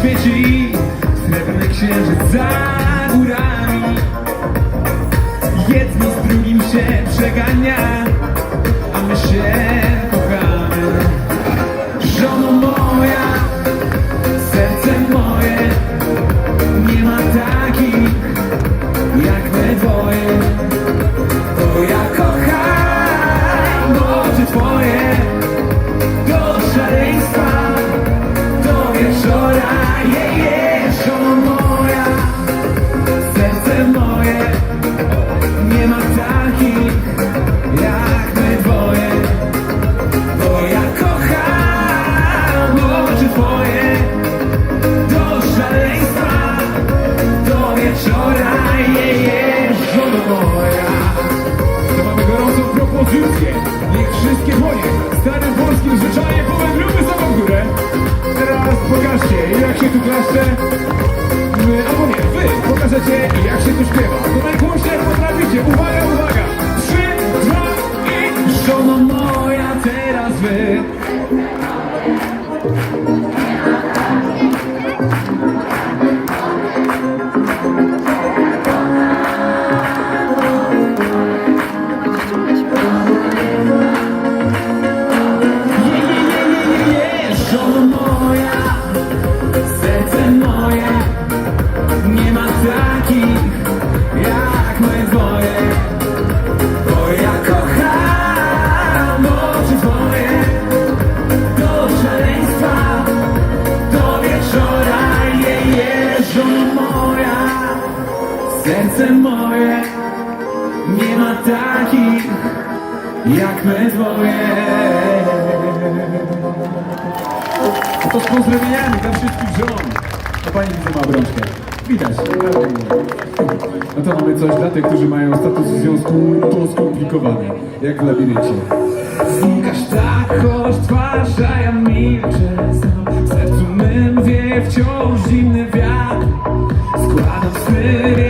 świeci. Srebrny księżyc za górami. Jedni z drugim się przegania To mamy gorącą propozycję. Niech wszystkie dłonie starym polskim zwyczajem powędrują samą górę. Teraz pokażcie, jak się tu klaszcze. My, albo nie, wy pokażecie, jak się tu śpiewa. Żono moja, serce moje, nie ma takich jak my dwoje. To z pozdrowieniami dla wszystkich żon. A pani widzę ma obrączkę. Widać. No to mamy coś dla tych, którzy mają status w związku to skomplikowane, jak w labiryncie. Znikasz tak, choć twarz, a ja milczę sam. Sercu mym wieje wciąż zimny wiatr. You.